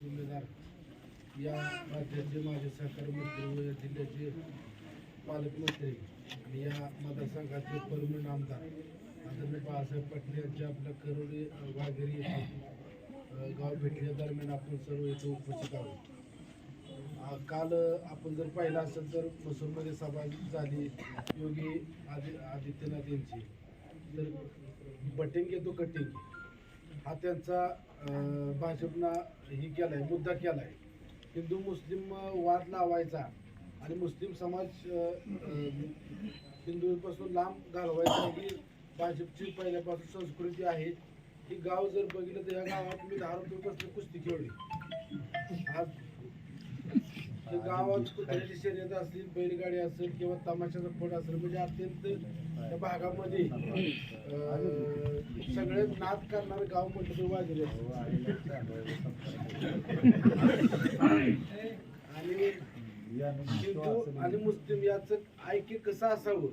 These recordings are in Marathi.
जिल्हेदार या राज्याचे माझे सहकारी मंत्री व या जिल्ह्याचे पालकमंत्री आणि या मतदारसंघाचे परमनंट आमदार आदरणीय बाळासाहेब पाटील यांच्या आपल्या करोडी वाघेरी येथे गाव भेटल्या दरम्यान आपण सर्व इथे उपस्थित आहोत. काल आपण जर पाहिलं असेल तर मसूरमध्ये सभा झाली योगी आदि आदित्यनाथ यांची. तर बटिंग येतो कटिंग. हा त्यांचा अं, भाजपनं ही आहे मुद्दा आहे हिंदू मुस्लिम वाद लावायचा आणि मुस्लिम समाज हिंदूपासून लांब घालवायचा ही भाजपची पहिल्यापासून संस्कृती आहे. ही गाव जर बघितलं तर या गावात मी दहा रुपये कुस्ती खेळली आज ते गावात कुत्र्याची शर्यत असतील बैलगाडी असेल किंवा तमाशाचा फड असेल म्हणजे अत्यंत त्या भागामध्ये सगळे नाद करणारं गाव म्हटलं तर वाजले आणि हिंदू आणि मुस्लिम याचं ऐक्य कसं असावं?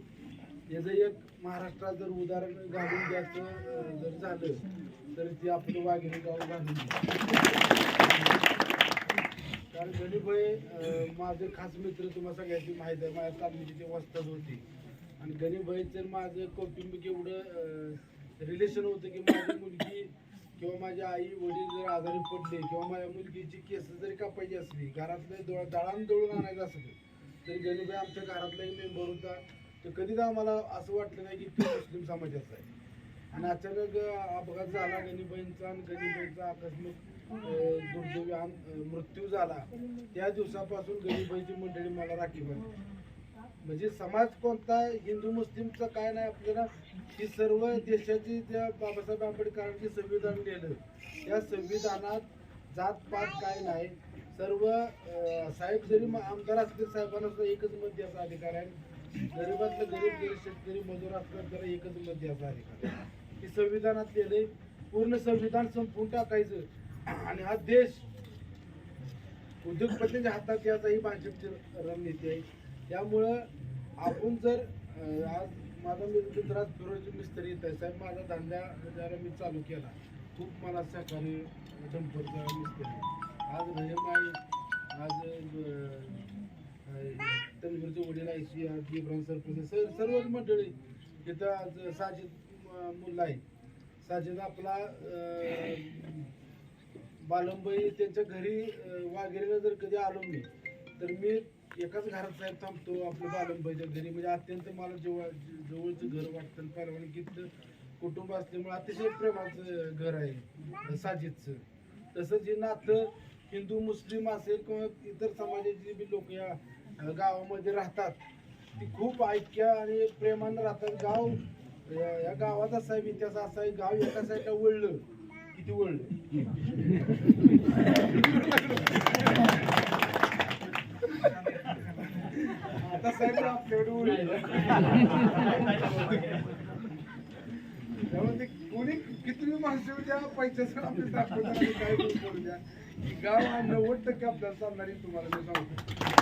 याचं एक महाराष्ट्रात जर उदाहरण घालून द्यायचं जर झालं तर ते आपलं वाघेरी गाव घालून कारण गणिभाई माझे खास मित्र तुम्हाला सगळ्याची माहिती आहे माझ्या तालमीची ते वस्ताद होती. आणि गणिभाईचं माझं कौटुंबिक एवढं रिलेशन होतं की माझी मुलगी किंवा माझे आई वडील जर आजारी पडले किंवा माझ्या मुलगीची केस जरी कापायची असली घरातलं दळ दळण दळून आणायचं असलं तरी गणिभाई आमच्या घरातला एक मेंबर होता. तर कधीच आम्हाला असं वाटलं नाही की तो मुस्लिम समाजाचा आहे. आणि अचानक अपघात झाला गणिबाईंचा आणि गणिबाईंचा आकस्मिक दुर्दैवी मृत्यू झाला. त्या दिवसापासून गणिबाईची मंडळी मला राखी बांधली. म्हणजे समाज कोणता हिंदू मुस्लिमचा काय नाही आपल्याला. ही सर्व देशाची त्या बाबासाहेब आंबेडकरांनी संविधान लिहिलं. त्या संविधानात जात पात काय नाही. सर्व साहेब जरी आमदार असतील साहेबांना सुद्धा एकच मत द्यायचा अधिकार आहे. गरीबातलं गरीब गरीब शेतकरी मजूर असतात तर एकच मत द्यायचा अधिकार आहे. की संविधानात लिहिलंय पूर्ण संविधान संपून टाकायचं. आणि हा देश उद्योगपतींच्या हातात याचा ही भाजपची रणनीती आहे. त्यामुळं आपण जर आज माझा मित्र फिरोज मिस्त्री येत आहे. साहेब माझा धंदा जरा मी चालू केला. खूप मला सहकार्य संपर्क मिस्त्री. आज रहीम आहे. आज तनवीरचे वडील आहे सी आज इब्राहिम सरपंच सर सर्वच मंडळी तिथं आज साजिद मुलं आहे. साजिद आपला बालंबाई त्यांच्या घरी अं, वाघेरीला जर कधी आलो मी तर मी एकाच घरात साहेब थांबतो आपल्या बालंबाईच्या घरी. म्हणजे अत्यंत मला जेव्हा जवळचं घर वाटतं आणि परवानगीतलं कुटुंब असल्यामुळे अतिशय प्रेमाचं घर आहे साजिदचं. तसंच हे नातं हिंदू मुस्लिम असेल किंवा इतर समाजाची बी लोक या गावामध्ये राहतात ती खूप ऐक्य आणि प्रेमानं राहतात. गाव या गावाचा साहेब इतिहास असा आहे गाव एका साईडला वळलं? किती वळलं? आता साहेब आपल्याकडे वळलं. त्यामुळे ते कोणी किती माणसं येऊ द्या पैशाचं आपल्याला दाखवणार काय पण करू द्या. गाव हा नव्वद टक्के आपल्याला चालणारी तुम्हाला मी सांगतो.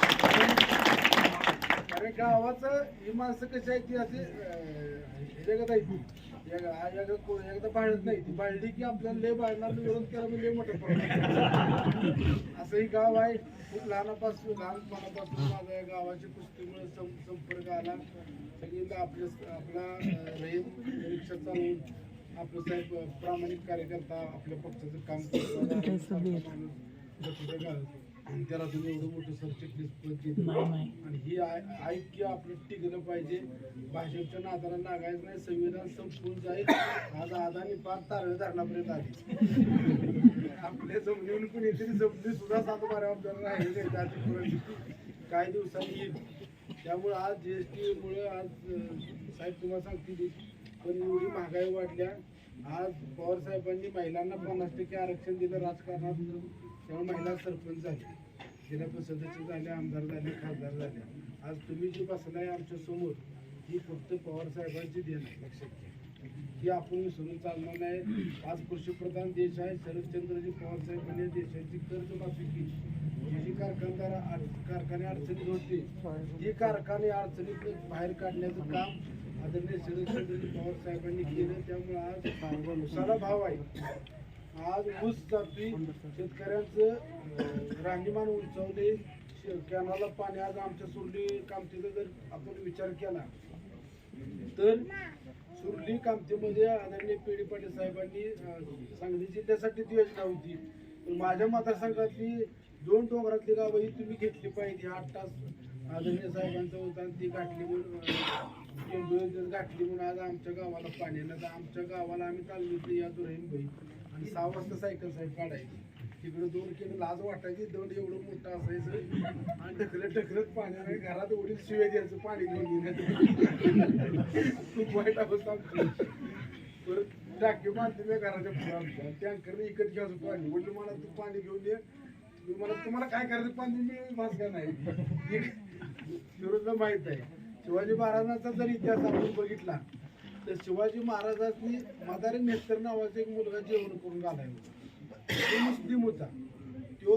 कारण गावाचं ही माणसं कशी आहेत ती अशी ह्याच्यागत आहे ती. एकदा बाळत नाही ती. बाळली की आपल्याला लय बाळणार विरोध केला म्हणजे लय मोठं प्रमाण असं ही गाव आहे. खूप लहानापासून लहानपणापासून माझा या गावाच्या कुस्तीमुळे संपर्क आला. सगळी आपले आपला रहीम रिक्षा चालवून आपलं साहेब प्रामाणिक कार्यकर्ता आपल्या पक्षाचं काम करतो. आणि त्याला तुम्ही एवढं मोठं सरचिटणीस पद दिलं. आणि ही आय- ऐक्य आपलं टिकलं पाहिजे. भाजपच्या नादाला लागायचं नाही. संविधान संपून जाईल. आज अदानी पार तारवे धरणापर्यंत आली. आपल्या जमिनीवरून कुणी तरी जमिनी सुद्धा सात बारा आपल्याला राहिले नाही. त्याची परिस्थिती काही दिवसांनी येईल. त्यामुळे आज जीएसटी मुळे आज अं, साहेब तुम्हाला सांगतील पण एवढी महागाई वाढल्या. आज पवार साहेबांनी महिलांना पन्नास टक्के आरक्षण दिलं राजकारणात. त्यामुळे महिला सरपंच झाल्या जिल्हा परिषदेचे झाले आमदार झाले खासदार झाले. आज तुम्ही जी बसलाय आमच्यासमोर ही फक्त पवार साहेबांची देण आहे. लक्षात घ्या ही आपण विसरून चालणार नाही. आज कृषीप्रधान देश आहे. शरदचंद्रजी पवार साहेबांनी देशाची कर्जमाफी केली जी जी कारखानदार कारखाने अडचणीत होते ती कारखाने अडचणीत बाहेर काढण्याचं काम आदरणीय शरदचंद्रजी पवार साहेबांनी केलं. त्यामुळे आज उसाला भाव आहे. आज ऊस चापी शेतकऱ्यांचं अं, राहणीमान उंचावले शे- कॅनाला पाणी आज आमच्या सुरली कामतीचा जर आपण विचार केला तर सुरली कामतीमध्ये आदरणीय पेढी पाटील साहेबांनी सांगली जिल्ह्यासाठी ती योजना होती. पण माझ्या मतदारसंघातली दोन डोंगरातली गावं ही तुम्ही घेतली पाहिजे. आठ तास आदरणीय साहेबांचं होतं ती गाठली म्हणून गाठली म्हणून आज आमच्या गावाला पाणी आलं तर आमच्या गावाला आम्ही तालमीतली या दुरहीन बाई आणि सहा वाजता सायकल साहेब काढायची. तिकडे दोन किलो लाज वाटायची दंड एवढं मोठं असायचं. आणि ढकलत ढकलत पाण्याने घरात वडील शिवे द्यायचं पाणी घेऊन खूप वाईट अवस्था परत टाकी बांधली मी घराच्या पुढे टँकरने इकत घ्यायचं पाणी वडील मला तू पाणी घेऊन ये. मी मला तुम्हाला काय करायचं? पाणी मी भास का नाही? फिरोजला माहीत आहे. शिवाजी महाराजांचा जर इतिहास आपण बघितला तर शिवाजी महाराजांनी म्हातारे नेस्तर नावाचा एक मुलगा जेवण करून घालाय तो मुस्लिम होता. तो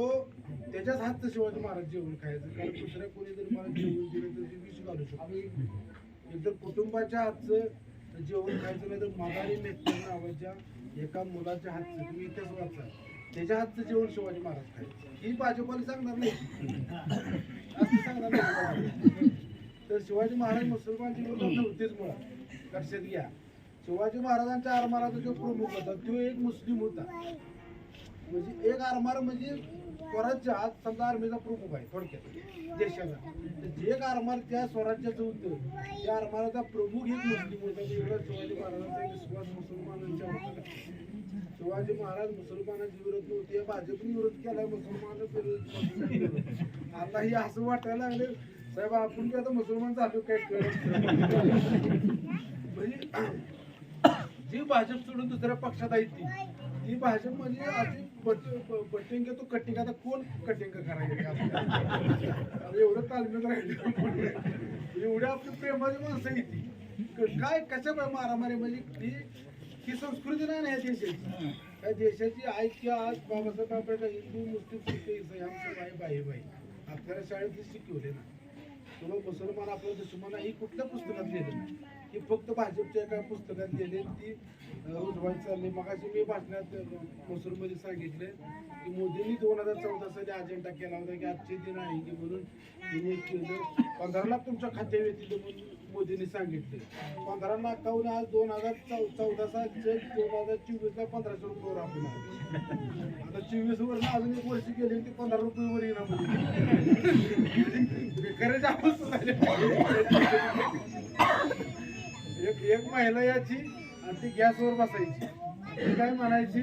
त्याच्याच हातचं शिवाजी महाराज जेवण खायचं. कारण दुसऱ्या कोणी जर मला जेवण दिलं तर विष घालू शकतो एकतर कुटुंबाच्या हातचं जेवण खायचं नाही तर म्हातारे नेस्तर नावाच्या एका मुलाच्या हातचं. तुम्ही इतिहास वाचा. त्याच्या हातचं जेवण शिवाजी महाराज खायचं. ही भाजपाला सांगणार नाही. असं सांगणार नाही. तर शिवाजी महाराज मुसलमान जेवण नव्हतेच मुळात. लक्षात घ्या शिवाजी महाराजांच्या आरमाराचा जो प्रमुख होता तो एक मुस्लिम होता. म्हणजे एक आरमार म्हणजे स्वराज्यात समजा आर्मीचा प्रमुख आहे थोडक्यात. देशाचा. जे एक आरमार त्या स्वराज्याचं होतं त्या आरमाराचा प्रमुख एक मुस्लिम होता एवढा शिवाजी महाराजांचा विश्वास मुसलमानांच्या होता. शिवाजी महाराज मुसलमानांची विरोध नव्हते या भाजपने विरोध केला मुसलमान आता हे असं वाटायला लागले साहेब आपण काय आता मुसलमान झालो काय? करत म्हणजे जी भाजप सोडून दुसऱ्या पक्षात आहे ती ती भाजप म्हणजे अशी बटिंग तो कटिंग आता कोण कटिंग करायचं आता एवढं तालमेल राहिलं एवढ्या आपली प्रेमाची माणसं आहे ती. काय कशा मारामारी म्हणजे ती ही संस्कृती नाही ह्या देशाची. त्या देशाची ऐक्य आज बाबासाहेब आंबेडकर हिंदू मुस्लिम सिख इसाई आमचं भाई भाई भाई आपल्याला शाळेत शिकवले ना. तुला मुसलमान आपलं दुश्मन ही कुठल्या पुस्तकात लिहिलं नाही. की फक्त भाजपच्या एका पुस्तकात लिहिले ती अं, चालली चालली. मगाशी मी भाषणात मसूरमध्ये सांगितले की मोदींनी दोन हजार चौदा साली अजेंडा केला होता की आजचे दिन आहे की म्हणून तिने केलं. पंधरा लाख तुमच्या खात्यावर येतील म्हणून मोदींनी सांगितले. पंधरा लाखाहून आज दोन हजार चौ चौदा सालचे दोन हजार चोवीसला पंधराशे रुपयावर आपण आता चोवीस वर्ष अजून एक वर्ष गेले ते पंधरा रुपये वर येणार बेकाराची अवस्था आपण एक एक महिला याची आणि ती गॅसवर बसायची. ती काय म्हणायची?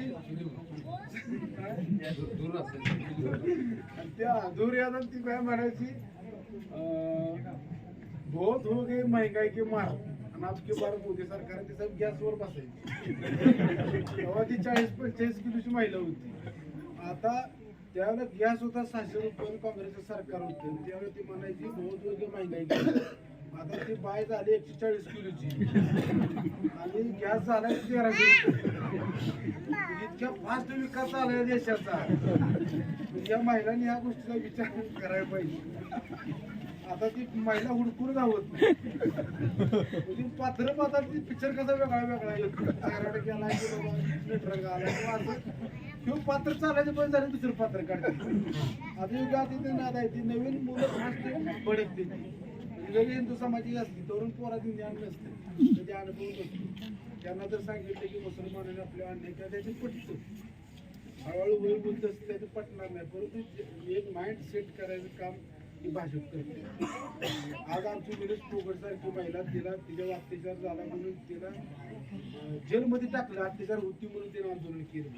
आणि त्या अधूर यादव ती काय म्हणायची? बहुत हो गई महंगाई की मार. आणि आपकी बार मोदी सरकार ती साहेब गॅसवर बसायची. तेव्हा ती चाळीस पंचेचाळीस किलोची महिला होती. आता त्यावेळेला गॅस होता सहाशे रुपये काँग्रेसचं सरकार होतं. त्यावेळेला ती म्हणायची बहुत हो गई महंगाई आता ती बाय झाली एकशे चाळीस किलोची. आणि गॅस झाला तेराशे इतक्या फास्ट विकास झाला देशाचा. या महिलांनी ह्या गोष्टीचा विचार करायला पाहिजे. आता ती महिला हुडकून धावत नाही म्हणजे पात्र पात्र ती पिक्चर कसा वेगळा वेगळा येतो कराडे गेला की नटरंग आला किंवा असं. किंवा पात्र चालायचं पण झालं दुसरं पात्र काढते आता युगात नाद आहे ती नवीन मुलं फास्ट भडकते ती जरी हिंदू समाजाची असली तरुण पोरात ज्ञान नसते त्याचे अनुभव नसतो त्यांना जर सांगितलं की मुसलमानाने आपल्या आणले केला त्याचे पटतं हळूहळू वय बोलत असते त्याचं पटणार नाही परंतु एक माइंड सेट करायचं काम ही भाषक करते. आज आमची विनोद पोगट महिला तिला तिच्यावर अत्याचार झाला म्हणून तिला जेलमध्ये टाकलं अत्याचार होती म्हणून तिने आंदोलन केलं.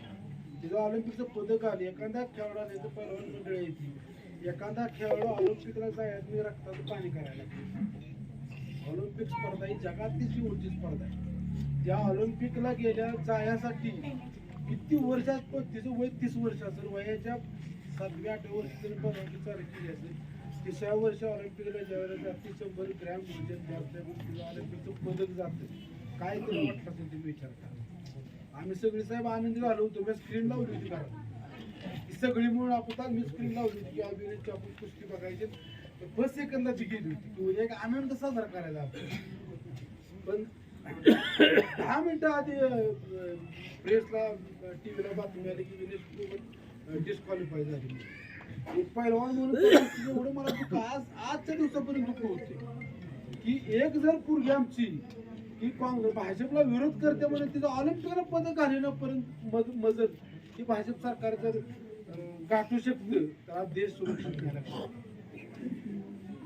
तिला ऑलिम्पिकचं पदक आलं एखाद्या खेळाडू त्याचं पर्यावरण मंडळ येते एखादा खेळाडू ऑलिम्पिकला जायला रक्ताचं पाणी करायला ऑलिम्पिक स्पर्धा ही जगातली शेवटची स्पर्धा आहे. ज्या ऑलिम्पिकला गेल्या जायासाठी किती वर्षात पण तिचं वय तीस वर्ष असेल वयाच्या सातव्या आठव्या वर्षी तरी परवानगी केली असेल तिसऱ्या वर्षी ऑलिम्पिकला ज्यावेळेला जाते शंभर ग्रॅम वजन जास्त तिला ऑलिम्पिकचं पदक जातं. काय तुम्ही म्हटलं तुम्ही विचार करा आम्ही सगळे साहेब आनंदी झालो होतो स्क्रीन लावली होती कारण सगळी म्हणून आपण मी स्क्रीन लावली होती. की अभिनेची आपण कुस्ती बघायची. तर बस सेकंदाची गेली होती. की उद्या एक आनंद साजरा करायला आपण पण दहा मिनिटं आधी प्रेसला टीव्हीला बातमी आली की विनेश फोगट डिस्क्वालिफाय झाली. एक पहिलवान म्हणून एवढं मला दुःख आज आजच्या दिवसापर्यंत दुःख होते. की एक जर पूर्वी आमची की काँग्रेस भाजपला विरोध करते म्हणून तिचं ऑलिम्पिकला पदक घालण्यापर्यंत मज की भाजप सरकार जर गाठू शकतं तर देश सुरक्षित घ्यायला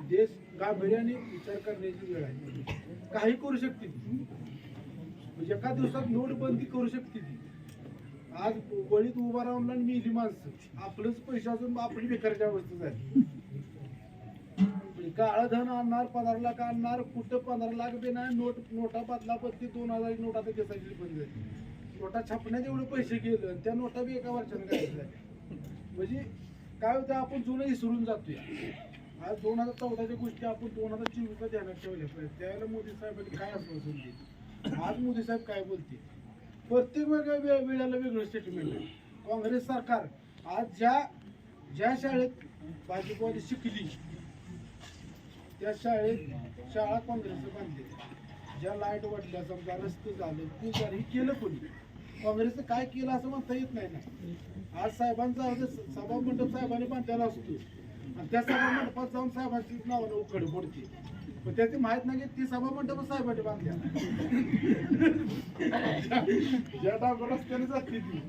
देश गांभीर्याने विचार करण्याची वेळ आहे काही करू शकते ती. म्हणजे एका दिवसात नोटबंदी करू शकते ती. आज वळीत उभा राहून आणि मिली माणसं. आपलंच पैसे असून आपली बेकारच्या अवस्था झाली म्हणजे काळं धन आणणार पंधरा लाख आणणार कुठं पंधरा लाख बी नाही नोट नोटा बदला बदली दोन हजार नोटा तर दिसायची बंद झाली. नोटा छापण्यात एवढे पैसे गेले आणि त्या नोटा बी एका वर्षाने काय म्हणजे काय होतं आपण जुनं विसरून जातोय. आज दोन हजार चौदाच्या गोष्टी आपण दोन हजार चोवीसला ध्यानात ठेवल्या. पाहिजे त्यावेळेला मोदी साहेबांनी काय आश्वासन दिले? आज मोदी साहेब काय बोलते प्रत्येक वेगळ्या वे- वेळेला वेगळं स्टेटमेंट आहे. काँग्रेस सरकार आज ज्या ज्या शाळेत भाजपवादी शिकली त्या शाळेत शाळा काँग्रेसने बांधली. ज्या लाइट वाटल्या समजा रस्ते झाले ते झाले हे केलं कोणी? काँग्रेसनं काय केलं असं म्हणता येत नाही ना. आज साहेबांचा अर्ज सभा मंडप साहेबांनी बांधलेला असतो. आणि त्या सभा मंडपात जाऊन साहेबांची नावानं उखड पडते पण त्याची माहीत नाही की ती सभा मंडप साहेबांनी बांधल्या. ज्या डांगर रस्त्याने जाते ती.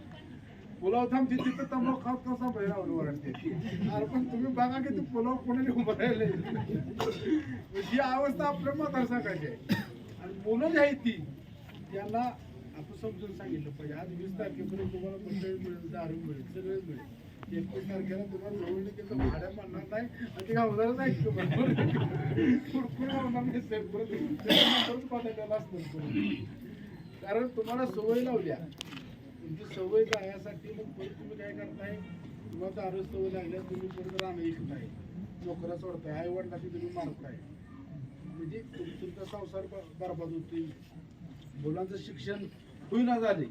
पुलाव थांबते तिथं तंबाखू खात कसा बाहेर ओरडते अरे पण तुम्ही बघा की ते पुलाव कोणाने उभं राहिले ही अवस्था आपल्या मतदारसंघाची आहे. आणि मुलं जी आहेत ती. त्यांना समजून सांगितलं पाहिजे. आज वीस तारखेपर्यंत तुम्हाला मंडळी मिळेल दारू मिळेल सगळं मिळेल. एकवीस तारखेला तुम्हाला निवडणुकीचं भाड्या म्हणणार नाही आणि ते गावदारच नाही. तुम्हाला कुडकुड गावणार नाही सर परत पाठवलेला असतं कारण तुम्हाला सवय लावल्या. तुमची सवय जाण्यासाठी मग परत तुम्ही काय करताय? तुम्हाला दारू सवय लागल्या तुम्ही परत राहणं ऐकताय. नोकऱ्या सोडताय आई वडिलांची तुम्ही मारताय. म्हणजे तुमचा संसार ब- बरबाद होतोय. मुलांचं शिक्षण होईना झाले.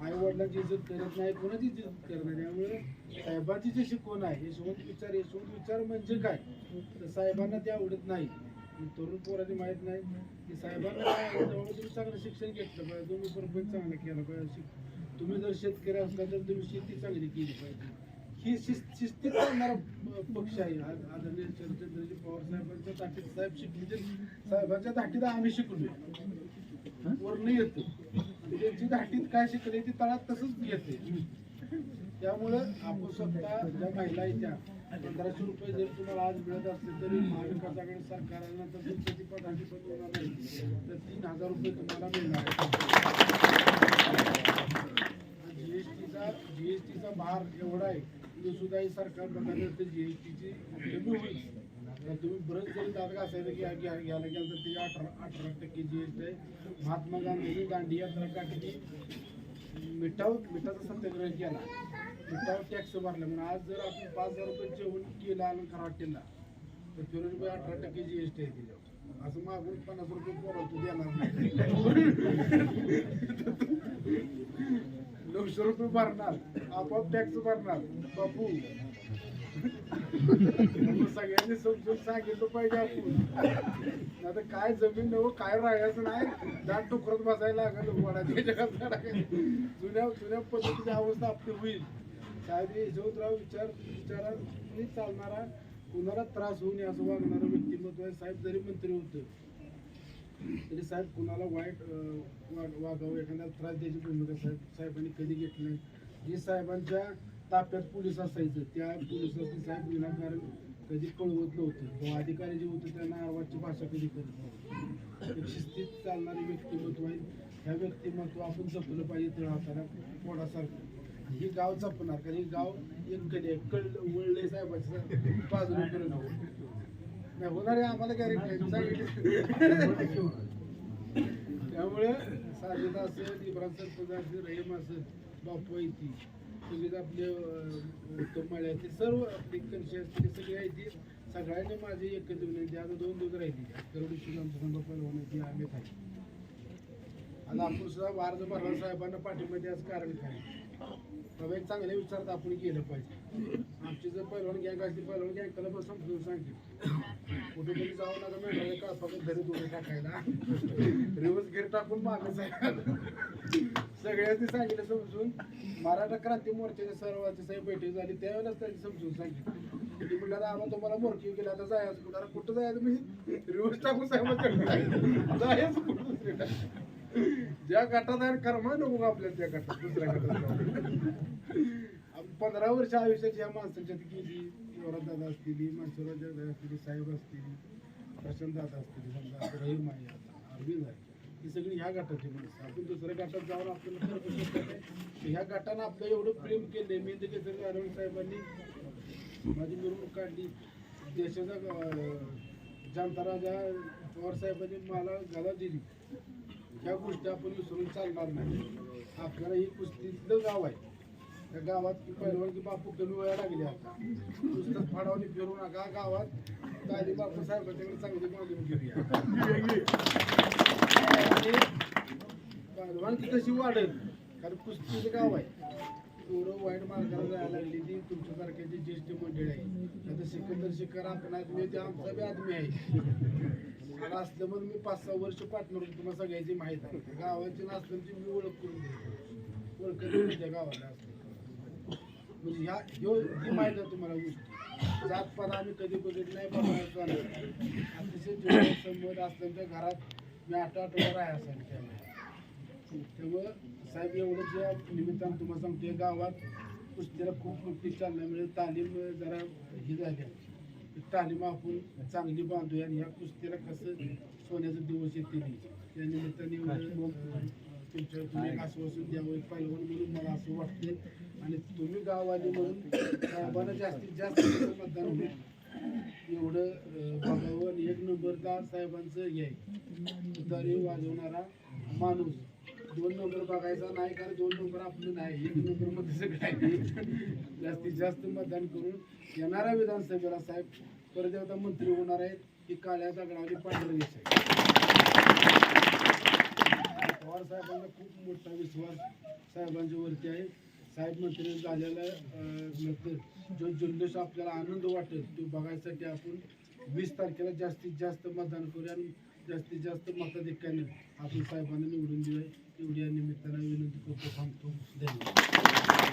आई वडिलांची इज्जत करत नाही कोणाची इज्जत करत नाही? त्यामुळे साहेबांची जे शिकवण आहे हे शोध विचार हे शोध विचार म्हणजे काय? तर साहेबांना ते आवडत नाही. तरुण पोरांनी माहीत नाही की साहेबांना काय तुम्ही चांगलं शिक्षण घेतलं पाहिजे तुम्ही परपंच चांगलं केलं पाहिजे. तुम्ही जर शेतकरी असला तर तुम्ही शेती चांगली केली पाहिजे. ही शिस्त शिस्तीत चालणारा पक्ष आहे. आदरणीय चंद्रजी पवार साहेबांच्या ताटीत साहेब शिकले साहेबांच्या ताटीत आम्ही शिकलो वरनं येतो त्यांची म्हणजे धाटीत काय शिकले ती तळात तसंच येते. त्यामुळं आपण स्वतः ज्या महिला येत्या पंधराशे रुपये जर तुम्हाला आज मिळत असतील तरी महाविकास आघाडी सरकारनंतर तुमची ती पदाची पण होणार नाही. तर तीन हजार रुपये तुम्हाला मिळणार जीएसटीचा जीएसटीचा भार एवढा आहे तो सुद्धा ही सरकार बघायला तर जीएसटीची कमी होईल तुम्ही बरंच जरी दात घासायला की घ्यायला गेलं तर ते अठरा अठरा टक्के जी एस टी आहे. महात्मा गांधींनी दांडी यात्रा काढली मिठाव मिठाचा सत्याग्रह केला. मिठावर टॅक्स भरला. म्हणून आज जर आपण पाच हजार रुपये जेवण केलं अलंकार हॉटेलला तर फिरोजी अठरा टक्के जी एस टी आहे त्याच्यावर असं मागून पन्नास रुपये पोरावतो देणार नऊशे रुपये भरणार. आपोआप टॅक्स भरणार. बापू. सगळ्यांनी समजून सांगितलं पाहिजे आपण. आता काय जमीन नव काय राहायचं नाही दाट टुकरत बसायला लागेल वडाच्या जगात जुन्या जुन्या पद्धतीची अवस्था आपली होईल. साहेब यशवंतराव विचार विचाराने चालणारा कुणाला त्रास होऊ नये असं वागणारं व्यक्तिमत्व आहे. साहेब जरी मंत्री होतं तरी साहेब कुणाला वाईट वाग- वागावं एखाद्याला त्रास द्यायची भूमिका साहेब साहेबांनी कधी घेतली नाही. जे साहेबांच्या ताफ्यात पोलीस असायचं. त्या पोलिसांनी साहेब विनाकारण कधी कळवत नव्हतं. किंवा अधिकारी जे होते त्यांना आरवाची भाषा कधी करत नव्हती. एक शिस्तीत चालणारे व्यक्तिमत्व आहे. ह्या व्यक्तिमत्व आपण जपलं पाहिजे तळ पोडासारखं हे गाव जपणार. कारण हे गाव एक कधी कळ वळले साहेबाच्या बाजूने करत नाही होणार आहे आम्हाला गॅरेंटी त्यामुळे साजिद असेल इब्राहिम सरपंच असेल रहीम असेल बापू आहे ती आपले तुम्हाला उत्तम आहेत ते सर्व आपली कणशी सगळे आहे ती सगळ्यांनी माझी एकत्र विनंती आता दोन दिवस राहिली करोडी शिव संघ पहिलवान ती आम्ही आहे आता आपण सुद्धा वारज भरला साहेबांना पाठिंबा असं कारण काय बाबा एक चांगले विचारात आपण केलं पाहिजे. आमची जर पहिलवान गॅंग असली पहिलवान गॅंग त्याला पण समजून सांगते. कुठेतरी जाऊ नका मेंढराला काळपाकत घरी दोघे टाकायला. रिवर्स घेर टाकून मागे आहे सगळ्यांनी सांगितलं समजून. मराठा क्रांती मोर्चाच्या सर्वांची साहेब बैठक झाली त्यावेळेस त्यांनी समजून सांगितलं. ती म्हणलं आम्हाला तुम्हाला मोर्ची गेला आता जायचं कुठं? अरे कुठं जायचं मी? रिवर्स टाकून साहेब जायचं कुठं ज्या गटात आहे कर्म नको आपल्याला त्या गटात दुसऱ्या गटात पंधरा वर्ष आयुष्याची या माणसाच्यात गेली युवराज दादा असतील मनसुराज दादा असतील साहेब असतील प्रशांत दादा असतील समजा आता रहीम आहे आता अरविंद आहे. ही सगळी ह्या गटाची माणसं आपण दुसऱ्या गटात जाऊन आपल्याला करू ह्या गटानं आपलं एवढं प्रेम केले मी केसरी अरविंद साहेबांनी माझी मिरवणूक काढली. देशाचा अं, जनता राजा पवार साहेबांनी मला गदा दिली. ह्या गोष्टी आपण विसरून चालणार नाही. आपल्याला ही कुस्तीतलं गाव आहे. त्या गावात की पहिलवान की बापू कमी वेळा लागली आता. नुसतं फाडावणी फिरू नका. गावात दादी बापू साहेबांच्याकडे चांगली मागणी घेऊया. पहिलवानकी तशी वाढेल. कारण कुस्तीचं गाव आहे. एवढं वाईट मार्गाला जायला लागली ती तुमच्यासारख्याची ज्येष्ठ मंडळी आहे. आता सिकंदर शिकार आपण आदमी ते आमचा बी आदमी आहे. मला असलं म्हणून मी पाच सहा वर्ष पार्टनर होतो तुम्हाला सगळ्याची माहीत आहे. गावाची नसल्याची मी ओळख करून देतो. ओळख करून त्या गावाला म्हणजे ह्या ह्यो ही माहिती आहे तुम्हाला गोष्टी. जातपात आम्ही कधी बघत नाही बघायचं अतिशय जवळ संबंध असल्याच्या घरात मी आठ आठवडा राहा असायला त्यामुळे त्यामुळं साहेब एवढं या निमित्तानं तुम्हाला सांगतोय गावात कुस्तीला खूप मोठी चालना मिळेल. तालीम जरा ही झाली. तालीम आपण चांगली बांधूया आणि ह्या कुस्तीला कसं सोन्याचा दिवस येतील त्या निमित्ताने तुमच्या तुम्ही एक आश्वासन द्यावं एक म्हणून मला असं वाटते आणि तुम्ही गाववाले म्हणून साहेबांना जास्तीत जास्त मतदान होईल? एवढं बघावं आणि एक नंबरदार साहेबांचं हे आहे. तुतारी वाजवणारा माणूस. दोन नंबर बघायचा नाही कारण दोन नंबर आपलं नाही. एक नंबरमध्ये सगळं आहे. जास्तीत जास्त मतदान करून येणाऱ्या विधानसभेला साहेब परत एकदा मंत्री होणार आहेत की काळ्या दगडावली पांढरे आहे पवार साहेबांना खूप मोठा विश्वास साहेबांच्या वरती आहे. साहेब मंत्री झालेला नंतर जो जल्लोष आपल्याला आनंद वाटेल तो बघायसाठी आपण वीस तारखेला जास्तीत जास्त मतदान करूया आणि जास्तीत जास्त मताधिक्याने आपण साहेबांना निवडून देऊया. एवढ्या निमित्तानं विनंती करतो थांबतो. धन्यवाद.